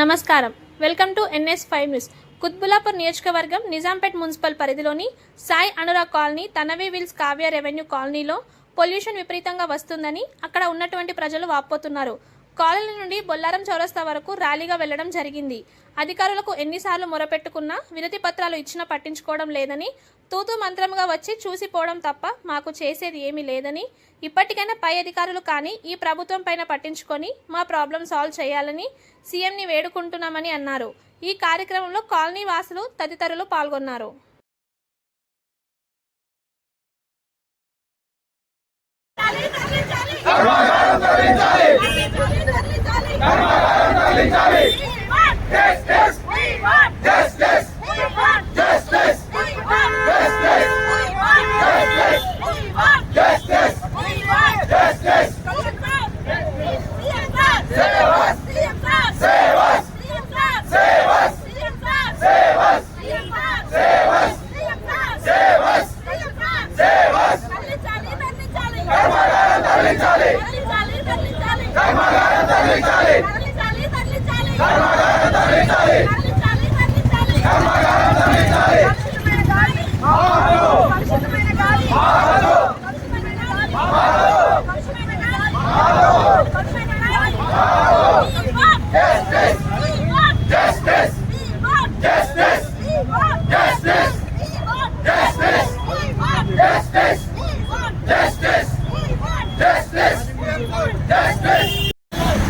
నమస్కారం. Welcome to NS five news. Quthbullapur నియోజకవర్గం Nizampet municipal పరిధిలోని సాయి అనురాగ్ కాలనీ తనవి విల్స్ కావ్య రెవెన్యూ కాలనీలో పొల్యూషన్ విపరీతంగా వస్తుందని అక్కడ ఉన్నటువంటి ప్రజలు వాపోతున్నారు. కాలనీ నుండి బొల్లారం చౌరస్తా వరకు ర్యాలీగా వెళ్ళడం జరిగింది. అధికారులకు ఎన్నిసార్లు మొరపెట్టుకున్నా వినతి పత్రాలు ఇచ్చినా పట్టించుకోవడం లేదని తూతూ మంత్రంగా వచ్చి చూసిపోవడం తప్ప మాకు చేసేది ఏమీ లేదని ఇప్పటికైనా పై అధికారులు కానీ ఈ ప్రభుత్వం పైన పట్టించుకొని మా ప్రాబ్లం సాల్వ్ చేయాలని సీఎంని వేడుకుంటున్నామని అన్నారు. ఈ కార్యక్రమంలో కాలనీ వాసులు తదితరులు పాల్గొన్నారు.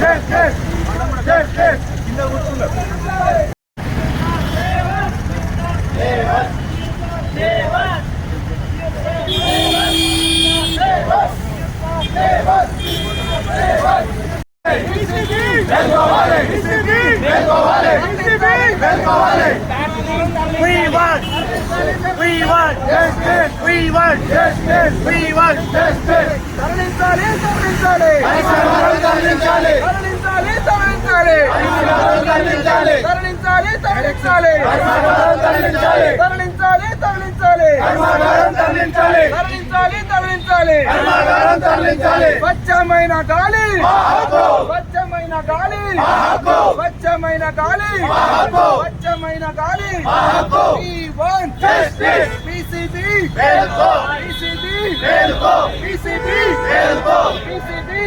Yes, yes! Yes, yes! Kimler vursunlar? Want, we want justice. We want justice. We want justice. తరలించాలి తరలించాలి తరలించాలి తరలించాలి తరలించాలి తరలించాలి తరలించాలి తరలించాలి తరలించాలి తరలించాలి తరలించాలి తరలించాలి తరలించాలి స్వచ్ఛమైన గాలి. స్వచ్ఛమైన గాలి స్వచ్ఛమైన గాలి. స్వచ్ఛమైన గాలి Want justice. PCB. PCB. PCB. PCB.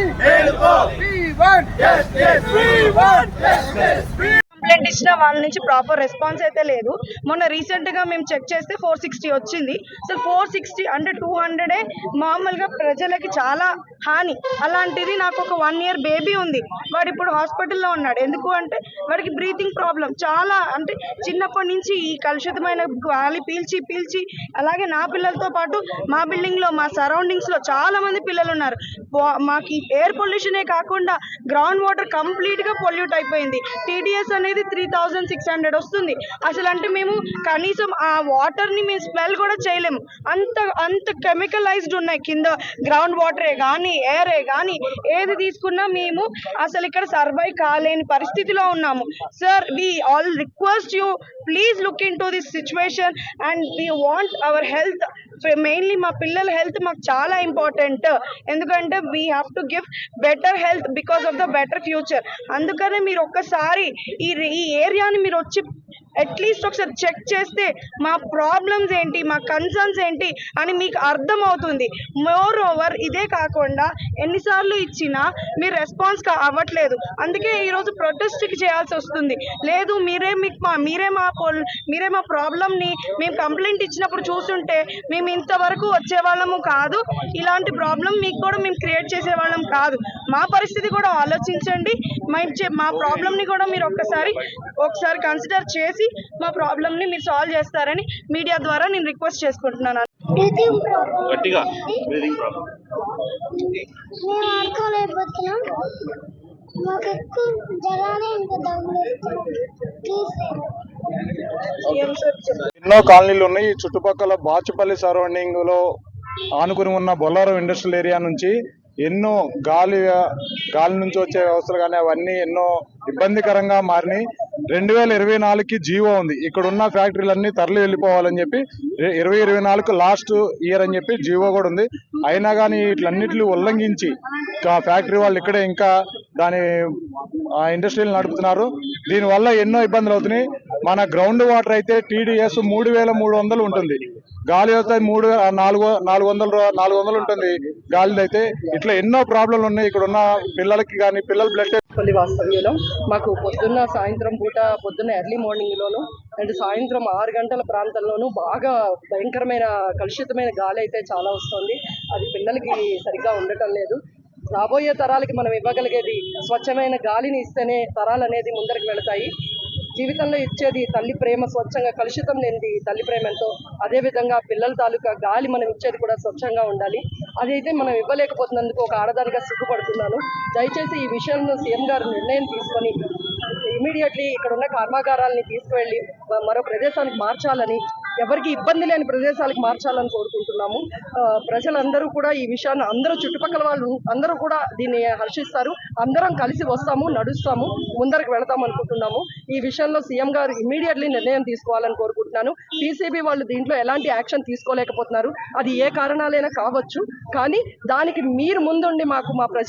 We want justice. We want justice. Complaint ఇచ్చిన వాళ్ళ నుంచి ప్రాపర్ రెస్పాన్స్ అయితే లేదు. మొన్న రీసెంట్గా మేము చెక్ చేస్తే ఫోర్ సిక్స్టీ వచ్చింది. సో ఫోర్ సిక్స్టీ అంటే టూ హండ్రెడే మామూలుగా ప్రజలకి చాలా హాని. అలాంటిది నాకు ఒక వన్ ఇయర్ బేబీ ఉంది. వాడు ఇప్పుడు హాస్పిటల్లో ఉన్నాడు. ఎందుకు అంటే వాడికి బ్రీతింగ్ ప్రాబ్లం చాలా అంటే చిన్నప్పటి నుంచి ఈ కలుషితమైన గాలి పీల్చి పీల్చి అలాగే నా పిల్లలతో పాటు మా బిల్డింగ్లో మా సరౌండింగ్స్లో చాలా మంది పిల్లలు ఉన్నారు. మాకు ఎయిర్ పొల్యూషనే కాకుండా గ్రౌండ్ వాటర్ కంప్లీట్గా పొల్యూట్ అయిపోయింది. టీడీఎస్ అనేది త్రీ థౌజండ్ సిక్స్ హండ్రెడ్ వస్తుంది. అసలు అంటే మేము కనీసం ఆ వాటర్ని మేము స్మెల్ కూడా చేయలేము. అంత అంత కెమికలైజ్డ్ ఉన్నాయి కింద. గ్రౌండ్ వాటరే కానీ ఎయిరే కానీ ఏది తీసుకున్నా మేము అసలు ఇక్కడ సర్వైవ్ కాలేని పరిస్థితిలో ఉన్నాము. Sir we all request you please look in to this situation and we want our health mainly మా పిల్లల హెల్త్ మాకు చాలా ఇంపార్టెంట్ ఎందుకంటే we have to give better health because of the better future అందుకనే మీరు ఒక్కసారి ఈ ఈ ఏరియాని మీరు వచ్చి అట్లీస్ట్ ఒకసారి చెక్ చేస్తే మా ప్రాబ్లమ్స్ ఏంటి మా కన్సర్న్స్ ఏంటి అని మీకు అర్థమవుతుంది. మోర్ ఓవర్ ఇదే కాకుండా ఎన్నిసార్లు ఇచ్చినా మీరు రెస్పాన్స్ అవ్వట్లేదు. అందుకే ఈరోజు ప్రొటెస్ట్కి చేయాల్సి వస్తుంది. లేదు మీరే మీకు మా మీరే మా మీరే మా ప్రాబ్లమ్ని మేము కంప్లైంట్ ఇచ్చినప్పుడు చూస్తుంటే మేము ఇంతవరకు వచ్చేవాళ్ళము కాదు. ఇలాంటి ప్రాబ్లం మీకు కూడా మేము క్రియేట్ చేసేవాళ్ళం కాదు. మా పరిస్థితి కూడా ఆలోచించండి. చే- మా ప్రాబ్లమ్ని కూడా మీరు ఒక్కసారి ఒకసారి కన్సిడర్ చేసి మా ప్రాబ్లమ్ని మీరు సాల్వ్ చేస్తారని మీడియా ద్వారా నేను రిక్వెస్ట్ చేసుకుంటున్నాను. బ్రీతింగ్ ప్రాబ్లం గట్టిగా బ్రీదింగ్ ప్రాబ్లం మేము ఆడుకోలేకపోతున్నాం మాకు ఎక్కువ జ్వరానే ఇంకా దగ్గు ప్లీజ్ ఎన్నో కాలనీలు ఉన్నాయి. ఈ చుట్టుపక్కల బాచుపల్లి సరౌండింగ్లో ఆనుకుని ఉన్న బొల్లారం ఇండస్ట్రియల్ ఏరియా నుంచి ఎన్నో గాలి గాలి నుంచి వచ్చే వ్యవస్థలు కానీ అవన్నీ ఎన్నో ఇబ్బందికరంగా మారినాయి. రెండు వేల ఇరవై నాలుగుకి జీవో ఉంది. ఇక్కడ ఉన్న ఫ్యాక్టరీలన్నీ తరలి వెళ్ళిపోవాలని చెప్పి ఇరవై ఇరవై నాలుగు లాస్ట్ ఇయర్ అని చెప్పి జీవో కూడా ఉంది. అయినా కానీ వీటిలన్నిటిని ఉల్లంఘించి ఇంకా ఫ్యాక్టరీ వాళ్ళు ఇక్కడే ఇంకా దాని ఇండస్ట్రీలు నడుపుతున్నారు. దీనివల్ల ఎన్నో ఇబ్బందులు అవుతున్నాయి. మన గ్రౌండ్ వాటర్ అయితే టీడీఎస్ మూడు వేల మూడు వందలు ఉంటుంది. గాలి అయితే మూడు నాలుగు నాలుగు వందలు నాలుగు వందలు ఉంటుంది గాలిది అయితే. ఇట్లా ఎన్నో ప్రాబ్లంలు ఉన్నాయి. ఇక్కడ ఉన్న పిల్లలకి కానీ పిల్లల బ్లడ్ పల్లి వాస్తవ్యంలో మాకు పొద్దున్న సాయంత్రం పూట పొద్దున్న ఎర్లీ మార్నింగ్లోను అండ్ సాయంత్రం ఆరు గంటల ప్రాంతంలోనూ బాగా భయంకరమైన కలుషితమైన గాలి అయితే చాలా వస్తుంది. అది పిల్లలకి సరిగ్గా ఉండటం లేదు. రాబోయే తరాలకి మనం ఇవ్వగలిగేది స్వచ్ఛమైన గాలిని ఇస్తేనే తరాలు అనేది ముందరికి వెళతాయి. జీవితంలో ఇచ్చేది తల్లి ప్రేమ స్వచ్ఛంగా కలుషితం లేనిది తల్లి ప్రేమ ఎంతో అదేవిధంగా పిల్లల తాలూకా గాలి మనం ఇచ్చేది కూడా స్వచ్ఛంగా ఉండాలి. అదైతే మనం ఇవ్వలేకపోతున్నందుకు ఒక ఆడదానిగా సిగ్గుపడుతున్నాను. దయచేసి ఈ విషయంలో సీఎం గారు నిర్ణయం తీసుకొని ఇమీడియట్లీ ఇక్కడ ఉన్న కర్మాగారాలని తీసుకువెళ్ళి మరో ప్రదేశానికి మార్చాలని ఎవరికి ఇబ్బంది లేని ప్రదేశాలకు మార్చాలని కోరుకుంటున్నాము. ప్రజలందరూ కూడా ఈ విషయాన్ని అందరూ చుట్టుపక్కల వాళ్ళు అందరూ కూడా దీన్ని హర్షిస్తారు. అందరం కలిసి వస్తాము నడుస్తాము ముందరకు వెళతాం అనుకుంటున్నాము. ఈ విషయంలో సీఎం గారు ఇమీడియట్లీ నిర్ణయం తీసుకోవాలని కోరుకుంటున్నాను. టీసీబీ వాళ్ళు దీంట్లో ఎలాంటి యాక్షన్ తీసుకోలేకపోతున్నారు. అది ఏ కారణాలైనా కావచ్చు. కానీ దానికి మీరు ముందుండి మాకు మా ప్రజ